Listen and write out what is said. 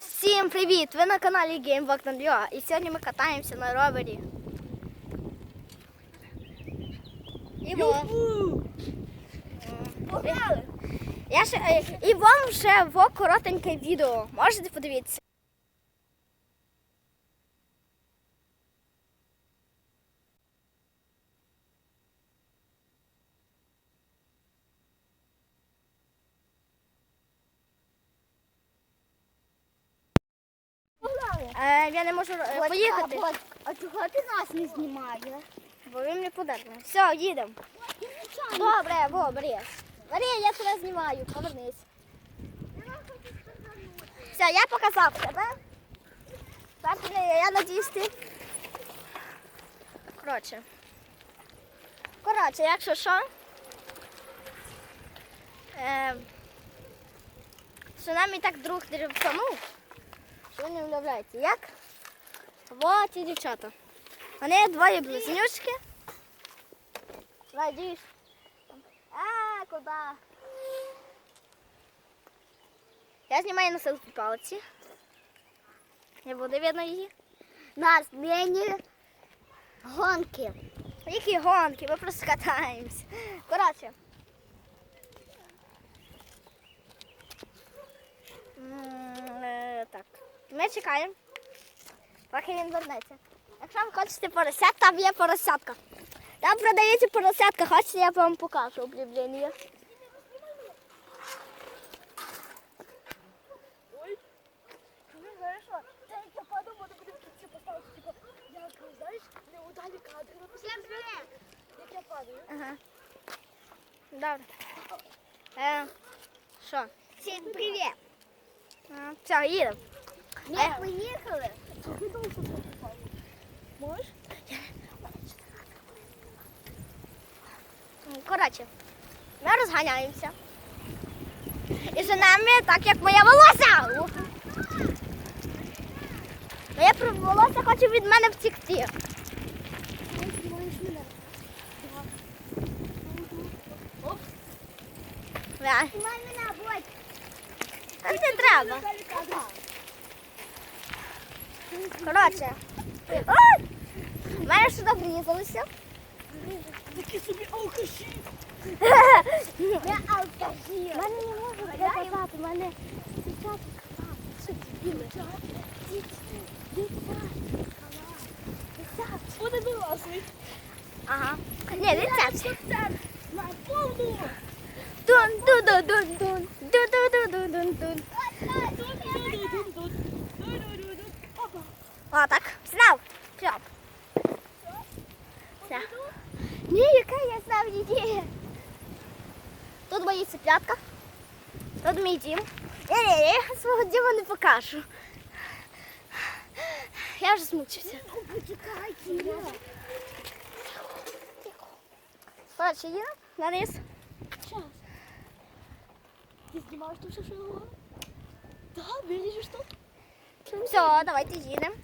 Всім привіт! Ви на каналі GameWalk і сьогодні ми катаємося на ровері. Іво. Погнали! Я ще, е, і вам ще во коротеньке відео. Можете подивитися. Е, я не можу е, поїхати, А чого ти нас не знімаєш? бо він не подерне. Все, їдемо. Добре, бери. Бери, я тебе знімаю, повернись. Все, я показав тебе. Е, я надіюсь ти. Коротше. Коротше, якщо що. Е, що нам і так друг що ви не уявляєте, як? Вот і дівчата. Вони двоє близнючки. Надіюсь. А, куди? Я знімаю на селфі палиці. Не буде видно її. На зміні гонки. Які гонки, ми просто катаємось. Коротше. М, Так. Ми чекаємо. Поки він вернеться. Якщо ви хочете поросят, там є поросятка. Там продається поросятка, хочете, я вам покажу об'явлення. Всім привіт! Ага. Добре. Е, що? Всім привіт! Все, їдемо. Ми поїхали. Можеш? Коротше, ми розганяємося. І за нами так, як моє волосся. Моє волосся хоче від мене втікти. Знімай мене, будь. Та не треба. Коротше. В мене сюди врізалося. Такі собі алкаші. Я алкаші. мене не можу показати, в мене дівчата Що дебіли? Буде дорослий. Ага. Ні, дитячі. На повну. Дун дун О, так. Знав. Все. Все. Ні, яка я знав її. Тут мої цыплятка. Тут мій дім. Ні, ні, ні, я свого діма не покажу. Я вже змучився. Почекайте. Коротше, їдемо на низ. Час. Ти знімаєш тут все, що я говорю? Так, виріжеш тут? Все, давайте їдемо.